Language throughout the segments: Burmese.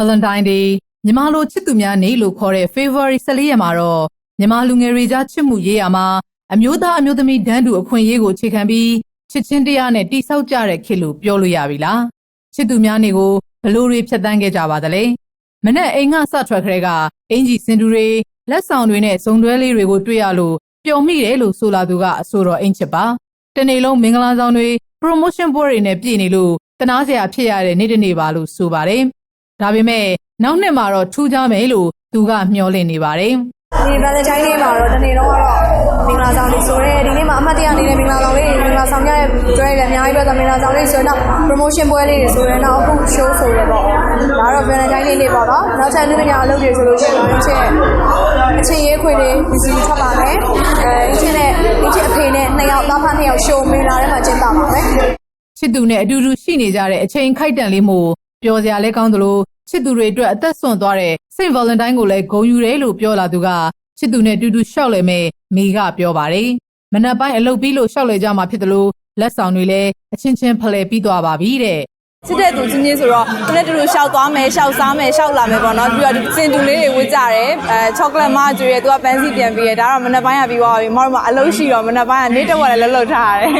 Valentine Day မြန်မာလိုချစ်သူများနေ့လို့ခေါ်တဲ့ February 14ရက်မှာတော့မြန်မာလူငယ်တွေကြားချစ်မှုရေးရာမှာအမျိုးသားအမျိုးသမီးဒန်းတူအခွင့်အရေးကိုအခြေခံပြီးချစ်ချင်းတရားနဲ့တိဆောက်ကြတဲ့ခေတ်လို့ပြောလို့ရပြီလားချစ်သူများနေ့ကိုဘယ်လို့တွေဖြတ်တန်းခဲ့ကြပါသလဲမနေ့အိမ်ကစထွက်ခရဲကအင်ဂျီစင်တူတွေလက်ဆောင်တွေနဲ့စုံတွဲလေးတွေကိုတွေ့ရလို့ပျော်မိတယ်လို့ဆိုလာသူကအဆိုတော်အင်ချစ်ပါတနေ့လုံးမင်္ဂလာဆောင်တွေ promotion ပွဲတွေနဲ့ပြည့်နေလို့တနာစရာဖြစ်ရတဲ့နေ့တစ်နေ့ပါလို့ဆိုပါတယ် ဒါပေမဲ့နောက်နှစ်မှာတော့ထူးခြားမယ်လို့သူကမျှော်လင့်နေပါတယ်ဒီ Valentine Day မှာတော့တနေ့တော့ကတော့မင်္ဂလာဆောင်လေးဆိုရဲဒီနေ့မှာအမှတ်တရအနေနဲ့မင်္ဂလာဆောင်လေးမင်္ဂလာဆောင်ကြတဲ့ကျွဲတွေအများကြီးပဲဆိုမင်္ဂလာဆောင်လေးဆိုတော့ promotion ပွဲလေးတွေဆိုရဲနောက်အခု show ဆိုရဲပေါ့ဒါကတော့ Valentine Day လေးပေါ့နော်နောက်ချက်လူပညာအလုပ်တွေဆိုလို့ရှိရင်တော့ချက်အချင်းရေးခွေလေးဒီစီထွက်ပါမယ်အဲချင်းနဲ့ဒီချင်းအဖေနဲ့နှစ်ယောက်သားဖနှစ်ယောက် show မင်္ဂလာထဲမှာကျင်းပပါမယ်ချစ်သူနဲ့အတူတူရှိနေကြတဲ့အချိန်ခိုက်တန်လေးမို့ပျော်စရာလဲကောင်းသလို ချစ်သူတွေအတွက်အသက်ဆွန့်သွားတဲ့ Saint Valentine ကိုလည်းဂုဏ်ယူတယ်လို့ပြောလာသူကချစ်သူနဲ့အတူတူရှောက်လဲမဲ့မိကပြောပါတယ်မနက်ပိုင်းအလုပ်ပြီးလို့ရှောက်လဲကြမှာဖြစ်သလိုလက်ဆောင်တွေလည်းအချင်းချင်းဖလှယ်ပြီးသွားပါပြီတဲ့ချစ်တဲ့သူချင်းချင်းဆိုတော့သူနဲ့တူတူရှောက်သွားမယ်ရှောက်စားမယ်ရှောက်လာမယ်ပေါ့နော်ပြီးတော့ဒီစင်တူလေးတွေဝတ်ကြတယ်အဲချောကလက်မကျွေးရသူကပန်းစီပြန်ပြီးရဒါကတော့မနက်ပိုင်းကပြီးသွားပြီမတော်မှာအလုပ်ရှိတော့မနက်ပိုင်းကနေတက်ဝက်လည်းလှုပ်လှုပ်ထားရတယ်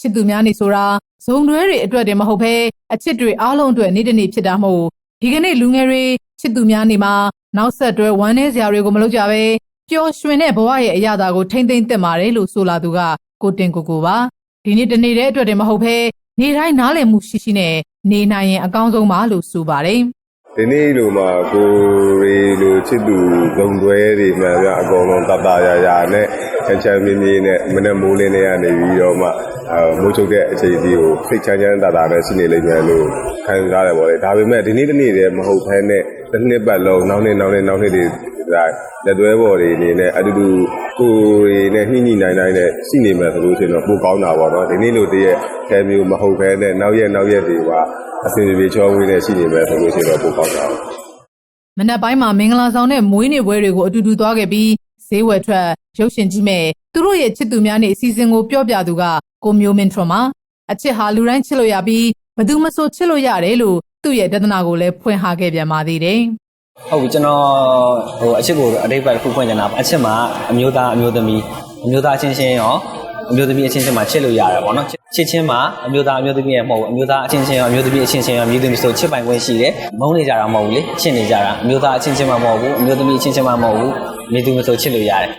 ချစ်သူများနေဆိုတာဇုံတွဲတွေအတွက်တည်းမဟုတ်ဘဲအချစ်တွေအားလုံးအတွက်နေ့တစ်နေ့ဖြစ်တာမို့ ဒီကနေ့လူငယ်တွေချစ်သူများနေမှာနောက်ဆက်တွဲဝမ်းနည်းစရာတွေကိုမလုပ်ကြဘဲပျော်ရွှင်တဲ့ဘဝရဲ့အရာတာကိုထိမ့်သိမ့်သင့်ပါတယ်လို့ဆိုလာသူကကိုတင်ကိုကိုပါဒီနေ့တနေ့တည်းအတွက်တည်းမဟုတ်ဘဲနေတိုင်းနားလည်မှုရှိရှိနဲ့နေနိုင်ရင်အကောင်းဆုံးပါလို့ဆိုပါတယ်ဒီနေ့လိုမှကိုရီလိုချစ်သူဇုံတွဲတွေမှန်ပြအကုန်လုံးတတရာရာနဲ့ ချမ်းချမ်းမင်းမင်းနဲ့မနဲ့မိုးလင်းနေရနေပြီးတော့မှအဲမိုးချုပ်တဲ့အချိန်ကြီးကိုစိတ်ချမ်းချမ်းသာသာနဲ့ရှိနေလိမ့်မယ်လို့ခံစားရတယ်ဗောလေဒါပေမဲ့ဒီနေ့တစ်နေ့တည်းမဟုတ်ဘဲနဲ့တစ်နှစ်ပတ်လုံးနောက်နှစ်နောက်နှစ်နောက်နှစ်တွေဒါလက်သွဲပေါ်တွေအနေနဲ့အတူတူကိုရီနဲ့နှိမ့်ညိနိုင်နိုင်နဲ့ရှိနေမယ်ဆိုလို့ရှိရင်တော့ပိုကောင်းတာပေါ့နော်ဒီနေ့လိုတည်းရဲ့အဲမျိုးမဟုတ်ဘဲနဲ့နောက်ရက်နောက်ရက်တွေကအစီအပြေချောဝေးနဲ့ရှိနေမယ်ဆိုလို့ရှိရင်တော့ပိုကောင်းတာပေါ့မနက်ပိုင်းမှာမင်္ဂလာဆောင်တဲ့မွေးနေ့ပွဲတွေကိုအတူတူသွားခဲ့ပြီး ဈေးဝယ်ထွက်ရုပ်ရှင်ကြည့်မဲ့သူတို့ရဲ့ချစ်သူများနေ့အစီအစဉ်ကိုပြောပြသူကကိုမျိုးမင်းထွန်းပါအချစ်ဟာလူတိုင်းချစ်လို့ရပြီးဘယ်သူမဆိုချစ်လို့ရတယ်လို့သူ့ရဲ့တဒနာကိုလည်းဖွင့်ဟခဲ့ပြန်ပါသေးတယ်ဟုတ်ပြီကျွန်တော်ဟိုအချစ်ကိုအတိတ်ဘက်တစ်ခုဖွင့်ချင်တာအချစ်မှာအမျိုးသားအမျိုးသမီးအမျိုးသားချင်းချင်းရောအမျိုးသမီးအချင်းချင်းမှာချစ်လို့ရတယ်ပေါ့နော်ချစ်ချင်းမှာအမျိုးသားအမျိုးသမီးရဲ့မဟုတ်ဘူးအမျိုးသားအချင်းချင်းရောအမျိုးသမီးအချင်းချင်းရောမြည်သူမျိုးဆိုချစ်ပိုင်ခွင့်ရှိတယ်မုန်းနေကြတာမဟုတ်ဘူးလေချစ်နေကြတာအမျိုးသားအချင်းချင်းမှာမဟုတ်ဘူးအမျိုးသမီးအချင်းချင်းမှာမဟုတ်ဘူး မြည်သူမျိုးဆိုချစ်လို့ရတယ်